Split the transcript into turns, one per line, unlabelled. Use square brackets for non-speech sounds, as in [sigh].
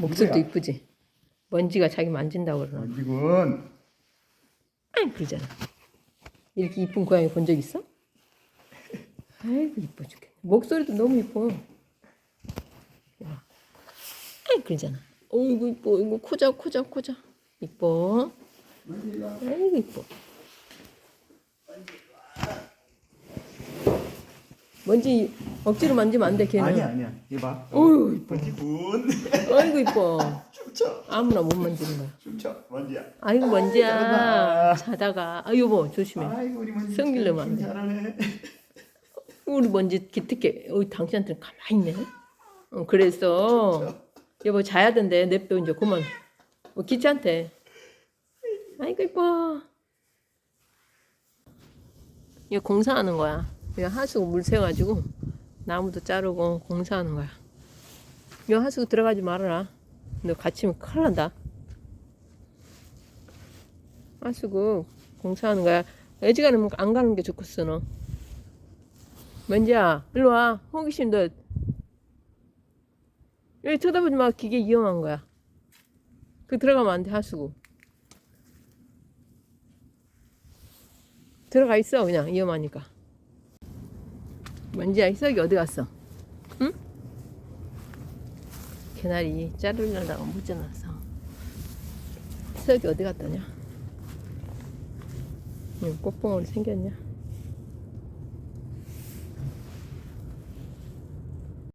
목소리도
누구야?
이쁘지? 먼지가 자기 만진다고 그러나
원지군.
아이 그러잖아. 이렇게 이쁜 고양이 본 적 있어? 아이고 이뻐 죽겠네. 목소리도 너무 이뻐. 야. 아이 그러잖아. 어이구 이뻐. 이거 코자 코자 코자. 이뻐. 아이고 이뻐. 먼지 억지로 만지면 안 돼 걔는.
아니야 아니야. 이봐.
어휴 이뻐.
원지군
아이고 이뻐. [laughs]
춤춰.
아무나 못 만지는 거야.
춤춰. 원지야.
아이고 먼지야.
잘한다.
자다가. 아 여보 조심해.
아이고 우리
성질 내면 안 돼.
잘하네.
우리 먼지 기특해. 어 당신한테는 가만히 있네. 어, 그래서 여보 자야 된대. 냅둬 이제 그만. 뭐 귀찮대 아이고 이뻐. 이거 공사하는 거야. 이거 하수구 물 새가지고 나무도 자르고 공사하는 거야. 이거 하수구 들어가지 말아라. 너 갇히면 큰일 난다. 하수구 공사하는 거야. 애지간하면 안 가는 게 좋겠어 너. 먼지야 일로 와. 호기심 너. 여기 쳐다보지 마. 기계 위험한 거야. 그 들어가면 안 돼 하수구 들어가 있어 그냥. 위험하니까 먼지야 희석이 어디 갔어? 응? 개나리 자르려다가 못 자랐어 희석이 어디 갔다냐? 응, 꽃봉오리 생겼냐